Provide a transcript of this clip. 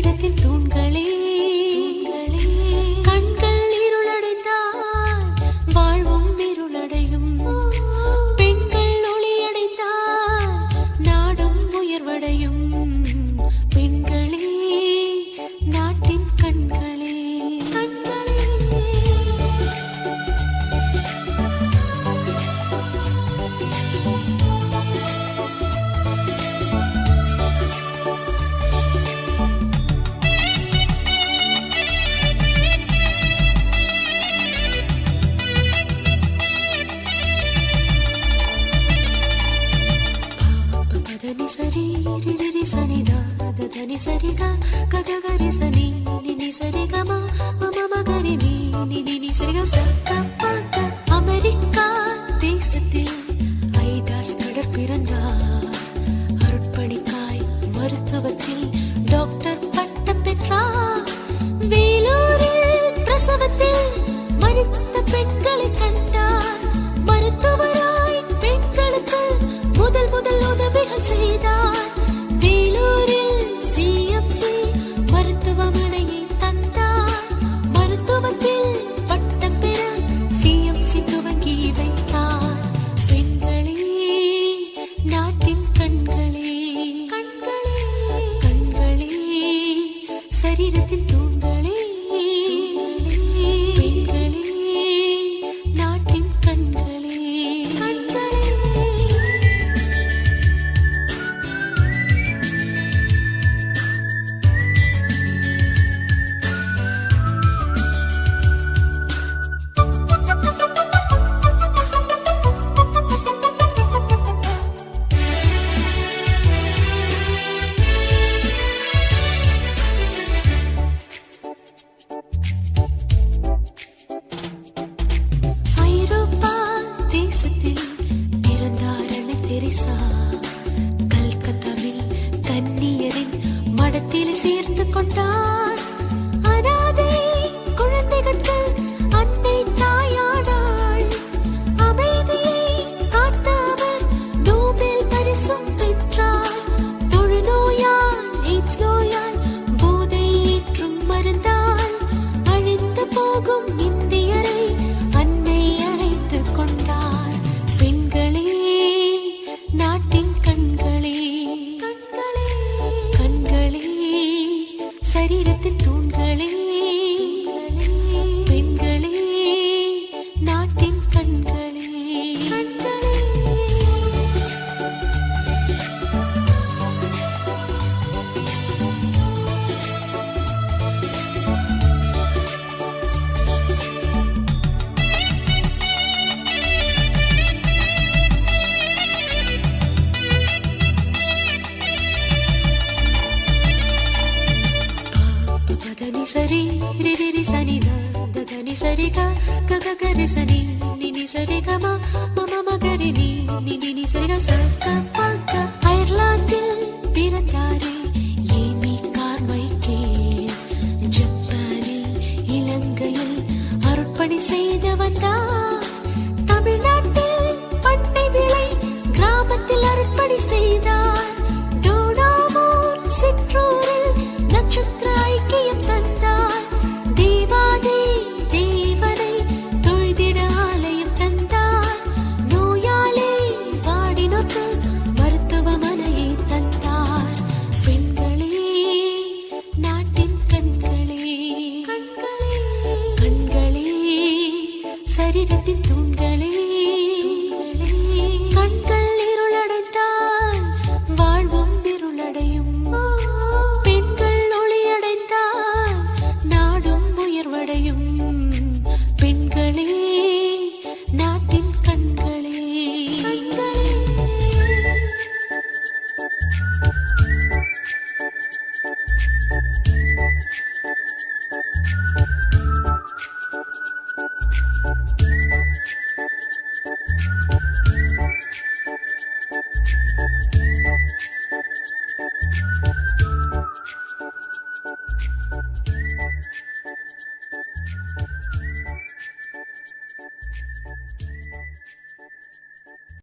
கட்டிடத்தின் தூண்களில் ధని సరి రిరి సని ద ధని సరి ద కథ గరి సని నిని సరి గమ మమ మగరి ని నిని సరి గ கொண்டார் సరి రిరి సని దని సరి గరి సని నిని సరి గమ మమ மகரி ని నిని సరి గ స ఐర్లాండిல் பிறந்தாரே ஏமி கார்மைக்கே ஜப்பானில் இலங்கையில் அருட்பணி செய்து தமிழ்நாட்டில் பட்டை விளை கிராமத்தில் அருட்பணி செய்தார்.